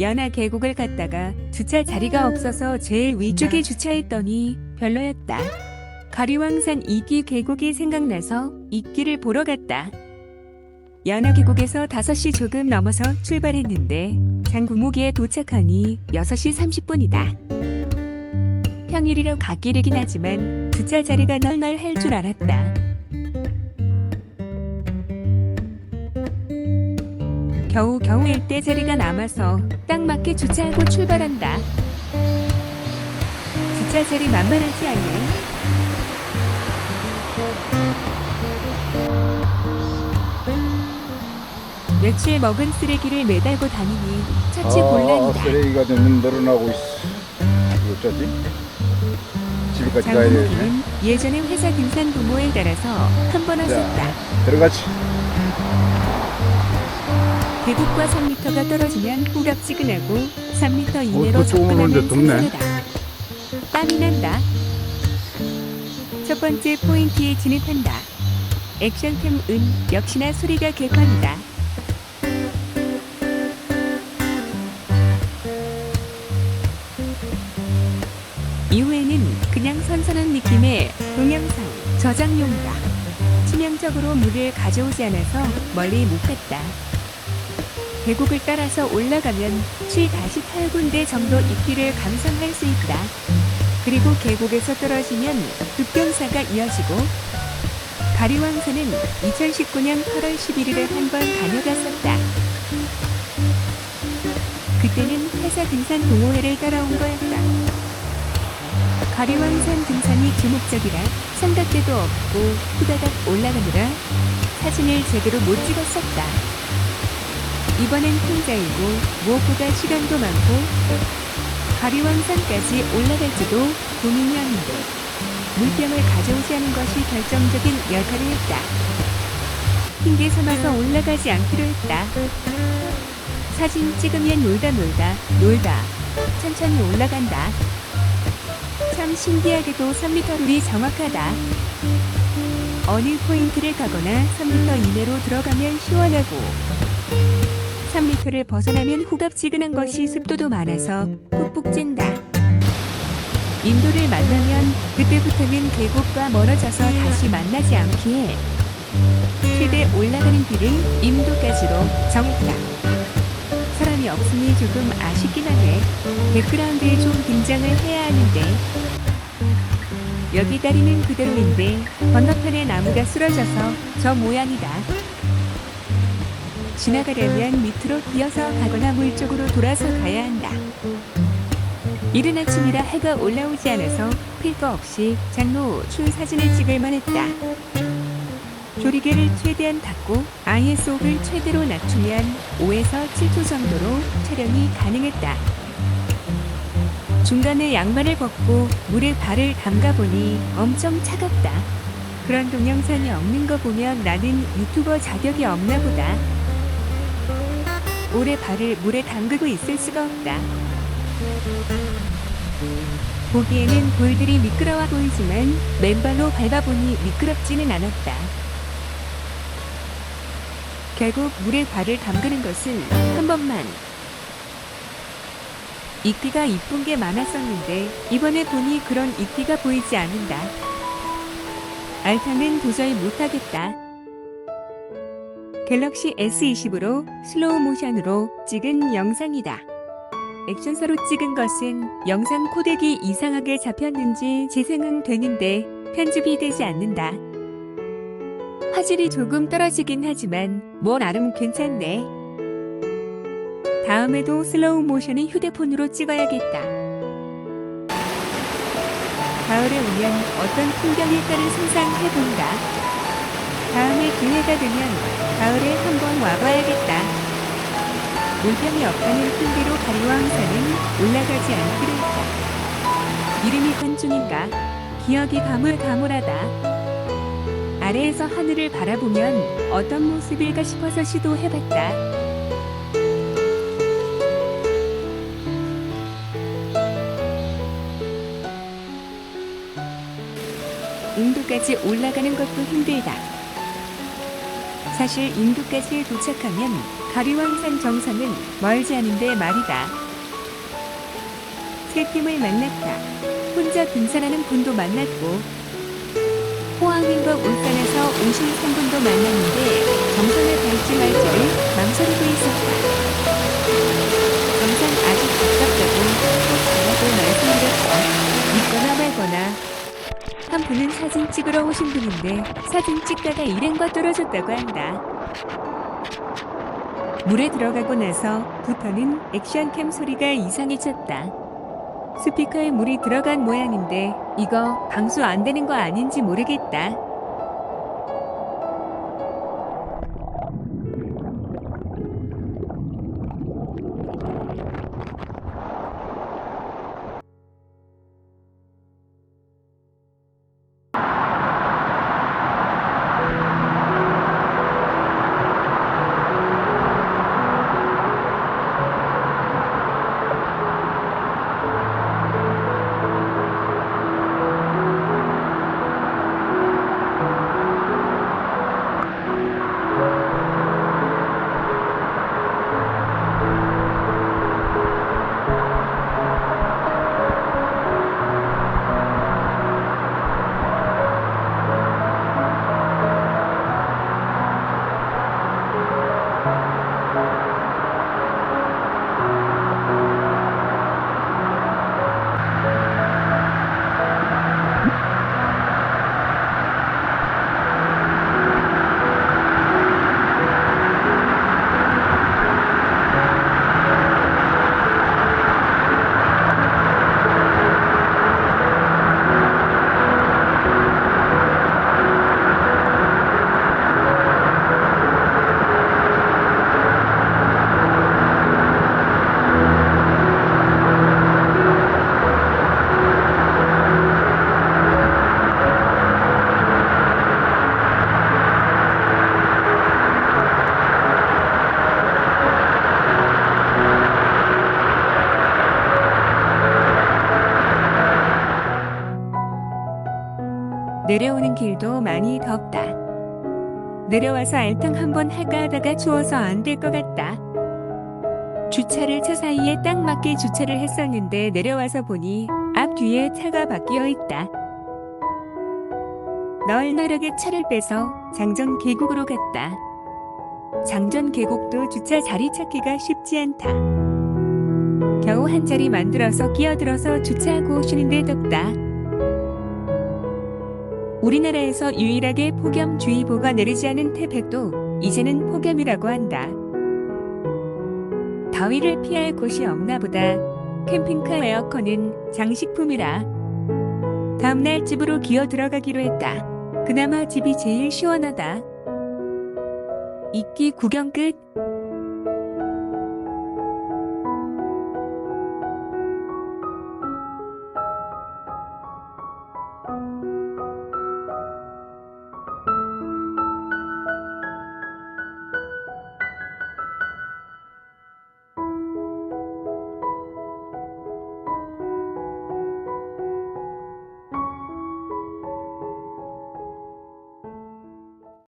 연하 계곡을 갔다가 주차 자리가 없어서 제일 위쪽에 주차했더니 별로였다. 가리왕산 이기 계곡이 생각나서 이기를 보러 갔다. 연하 계곡에서 5시 조금 넘어서 출발했는데 장구목에 도착하니 6시 30분이다. 평일이라 갓길이긴 하지만 주차 자리가 널널할 줄 알았다. 겨우 겨우 일대 자리가 남아서 딱 맞게 주차하고 출발한다. 주차 자리 만만하지 않네. 며칠 먹은 쓰레기를 매달고 다니니 처치 아, 곤란이다. 쓰레기가 좀 늘어나고 있어. 이거 어쩌지? 집까지 가야 되겠네. 장군기는 예전에 회사 등산 부모에 따라서 한 번 왔었다. 들어가지. 계곡과 3m가 떨어지면 후갑지근하고 3m 이내로 어, 또 조금 접근하면 덥네. 땀이 난다. 첫 번째 포인트에 진입한다. 액션캠 은 역시나 소리가 개판이다. 이후에는 그냥 선선한 느낌의 동영상 저장용이다. 치명적으로 물을 가져오지 않아서 멀리 못 갔다. 계곡을 따라서 올라가면 7-8군데 정도 입기를 감상할 수 있다. 그리고 계곡에서 떨어지면 급경사가 이어지고 가리왕산은 2019년 8월 11일에 한 번 다녀갔었다. 그때는 회사 등산 동호회를 따라온 거였다. 가리왕산 등산이 주목적이라 삼각대도 없고 후다닥 올라가느라 사진을 제대로 못 찍었었다. 이번엔 혼자이고 무엇보다 시간도 많고 가리왕산까지 올라갈지도 고민이었는데 물병을 가져오지 않은 것이 결정적인 역할을 했다. 핑계 삼아서 올라가지 않기로 했다. 사진 찍으면 놀다 놀다 놀다 천천히 올라간다. 참 신기하게도 3m 룰이 정확하다. 어느 포인트를 가거나 3m 이내로 들어가면 시원하고 3m를 벗어나면 후갑지근한 것이 습도도 많아서 푹푹 찐다. 인도를 만나면 그때부터는 계곡과 멀어져서 다시 만나지 않기에 최대 올라가는 길을 인도까지로 정했다. 사람이 없으니 조금 아쉽긴 하네. 백그라운드에 좀 긴장을 해야 하는데 여기 다리는 그대로인데 건너편에 나무가 쓰러져서 저 모양이다. 지나가려면 밑으로 기어서 가거나 물 쪽으로 돌아서 가야 한다. 이른 아침이라 해가 올라오지 않아서 필 거 없이 장로 추 사진을 찍을 만했다. 조리개를 최대한 닫고 ISO를 최대로 낮추면 5에서 7초 정도로 촬영이 가능했다. 중간에 양말을 벗고 물에 발을 담가 보니 엄청 차갑다. 그런 동영상이 없는 거 보면 나는 유튜버 자격이 없나 보다. 오래 발을 물에 담그고 있을 수가 없다. 보기에는 볼들이 미끄러워 보이지만 맨발로 밟아보니 미끄럽지는 않았다. 결국 물에 발을 담그는 것은 한 번만. 이끼가 이쁜 게 많았었는데 이번에 보니 그런 이끼가 보이지 않는다. 알타는 도저히 못하겠다. 갤럭시 S20으로 슬로우 모션으로 찍은 영상이다. 액션사로 찍은 것은 영상 코덱이 이상하게 잡혔는지 재생은 되는데 편집이 되지 않는다. 화질이 조금 떨어지긴 하지만 뭐 나름 괜찮네. 다음에도 슬로우 모션은 휴대폰으로 찍어야겠다. 가을에 오면 어떤 풍경일까를 상상해본다. 다음에 기회가 되면 가을에 한번 와봐야겠다. 물병이 없다는 핑계로 가리왕산은 올라가지 않기로 했다. 이름이 관중인가? 기억이 가물가물하다. 아래에서 하늘을 바라보면 어떤 모습일까 싶어서 시도해봤다. 인도까지 올라가는 것도 힘들다. 사실 인도까지 도착하면 가리왕산 정상은 멀지 않은데 말이다. 새 팀을 만났다. 혼자 등산하는 분도 만났고 호황인덕 울산에서 오신 한 분도 만났는데 정상을 갈지 말지를 망설이고 있었다. 정상 아직 가깝다고 또 가라고 말씀드렸다. 믿거나 말거나 한 분은 사진 찍으러 오신 분인데 사진 찍다가 일행과 떨어졌다고 한다. 물에 들어가고 나서부터는 액션캠 소리가 이상해졌다. 스피커에 물이 들어간 모양인데 이거 방수 안 되는 거 아닌지 모르겠다. 내려오는 길도 많이 덥다. 내려와서 알탕 한번 할까 하다가 추워서 안 될 것 같다. 주차를 차 사이에 딱 맞게 주차를 했었는데 내려와서 보니 앞 뒤에 차가 바뀌어 있다. 널널하게 차를 빼서 장전 계곡으로 갔다. 장전 계곡도 주차 자리 찾기가 쉽지 않다. 겨우 한 자리 만들어서 끼어들어서 주차하고 쉬는데 덥다. 우리나라에서 유일하게 폭염주의보가 내리지 않은 태백도 이제는 폭염이라고 한다. 더위를 피할 곳이 없나 보다. 캠핑카 에어컨은 장식품이라. 다음날 집으로 기어 들어가기로 했다. 그나마 집이 제일 시원하다. 이끼 구경 끝.